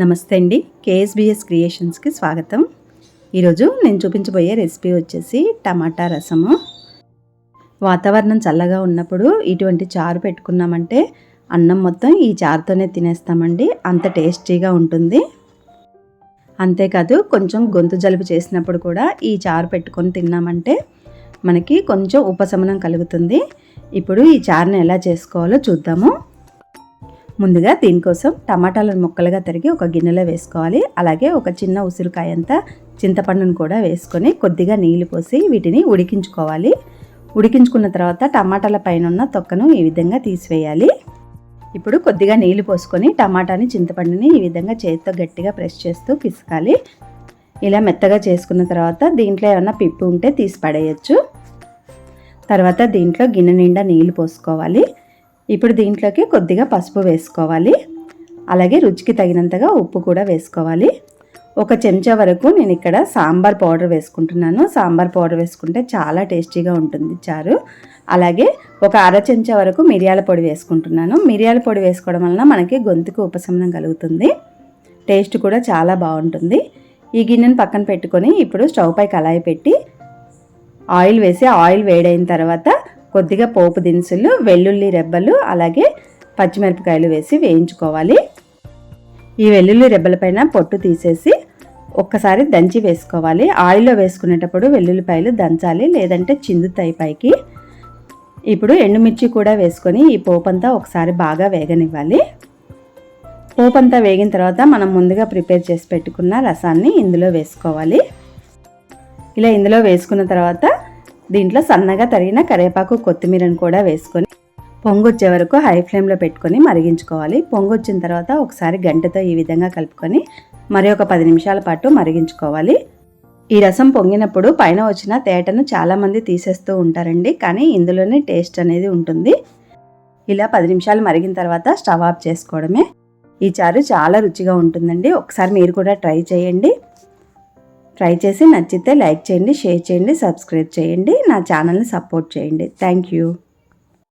నమస్తే అండి. కేఎస్బిఎస్ క్రియేషన్స్కి స్వాగతం. ఈరోజు నేను చూపించబోయే రెసిపీ వచ్చేసి టమాటా రసము. వాతావరణం చల్లగా ఉన్నప్పుడు ఇటువంటి చారు పెట్టుకున్నామంటే అన్నం మొత్తం ఈ చారుతోనే తినేస్తామండి. అంత టేస్టీగా ఉంటుంది. అంతేకాదు కొంచెం గొంతు జలుబు చేసినప్పుడు కూడా ఈ చారు పెట్టుకొని తిన్నామంటే మనకి కొంచెం ఉపశమనం కలుగుతుంది. ఇప్పుడు ఈ చారుని ఎలా చేసుకోవాలో చూద్దాము. ముందుగా దీనికోసం టమాటాలను ముక్కలుగా తరిగి ఒక గిన్నెలో వేసుకోవాలి. అలాగే ఒక చిన్న ఉసిరికాయ అంతా చింతపండును కూడా వేసుకొని కొద్దిగా నీళ్ళు పోసి వీటిని ఉడికించుకోవాలి. ఉడికించుకున్న తర్వాత టమాటాల పైన ఉన్న తొక్కను ఈ విధంగా తీసివేయాలి. ఇప్పుడు కొద్దిగా నీళ్ళు పోసుకొని టమాటాని చింతపండుని ఈ విధంగా చేతితో గట్టిగా ప్రెస్ చేస్తూ పిసకాలి. ఇలా మెత్తగా చేసుకున్న తర్వాత దీంట్లో ఏమన్నా పిప్పు ఉంటే తీసి పడేయచ్చు. తర్వాత దీంట్లో గిన్నె నిండా నీళ్ళు పోసుకోవాలి. ఇప్పుడు దీంట్లోకి కొద్దిగా పసుపు వేసుకోవాలి. అలాగే రుచికి తగినంతగా ఉప్పు కూడా వేసుకోవాలి. ఒక చెంచా వరకు నేను ఇక్కడ సాంబార్ పౌడర్ వేసుకుంటున్నాను. సాంబార్ పౌడర్ వేసుకుంటే చాలా టేస్టీగా ఉంటుంది చారు. అలాగే ఒక అర చెంచా వరకు మిరియాల పొడి వేసుకుంటున్నాను. మిరియాల పొడి వేసుకోవడం వలన మనకి గొంతుకు ఉపశమనం కలుగుతుంది. టేస్ట్ కూడా చాలా బాగుంటుంది. ఈ గిన్నెను పక్కన పెట్టుకొని ఇప్పుడు స్టవ్ పై కళాయి పెట్టి ఆయిల్ వేసి ఆయిల్ వేడైన తర్వాత కొద్దిగా పోపు దినుసులు వెల్లుల్లి రెబ్బలు అలాగే పచ్చిమిరపకాయలు వేసి వేయించుకోవాలి. ఈ వెల్లుల్లి రెబ్బలపైన పొట్టు తీసేసి ఒక్కసారి దంచి వేసుకోవాలి. ఆయిల్లో వేసుకునేటప్పుడు వెల్లుల్లిపాయలు దంచాలి లేదంటే చిందుతాయి పైకి. ఇప్పుడు ఎండుమిర్చి కూడా వేసుకొని ఈ పోపంతా ఒకసారి బాగా వేగనివ్వాలి. పోపంతా వేగిన తర్వాత మనం ముందుగా ప్రిపేర్ చేసి పెట్టుకున్న రసాన్ని ఇందులో వేసుకోవాలి. ఇలా ఇందులో వేసుకున్న తర్వాత దీంట్లో సన్నగా తరిగిన కరివేపాకు కొత్తిమీరను కూడా వేసుకొని పొంగొచ్చే వరకు హై ఫ్లేమ్లో పెట్టుకొని మరిగించుకోవాలి. పొంగొచ్చిన తర్వాత ఒకసారి గంటతో ఈ విధంగా కలుపుకొని మరి ఒక పది నిమిషాల పాటు మరిగించుకోవాలి. ఈ రసం పొంగినప్పుడు పైన వచ్చిన తేటను చాలామంది తీసేస్తూ ఉంటారండి కానీ ఇందులోనే టేస్ట్ అనేది ఉంటుంది. ఇలా పది నిమిషాలు మరిగిన తర్వాత స్టవ్ ఆఫ్ చేసుకోవడమే. ఈ చారు చాలా రుచిగా ఉంటుందండి. ఒకసారి మీరు కూడా ట్రై చేయండి. ట్రై చేసి నచ్చితే లైక్ చేయండి షేర్ చేయండి సబ్స్క్రైబ్ చేయండి. నా ఛానల్ని సపోర్ట్ చేయండి. Thank you.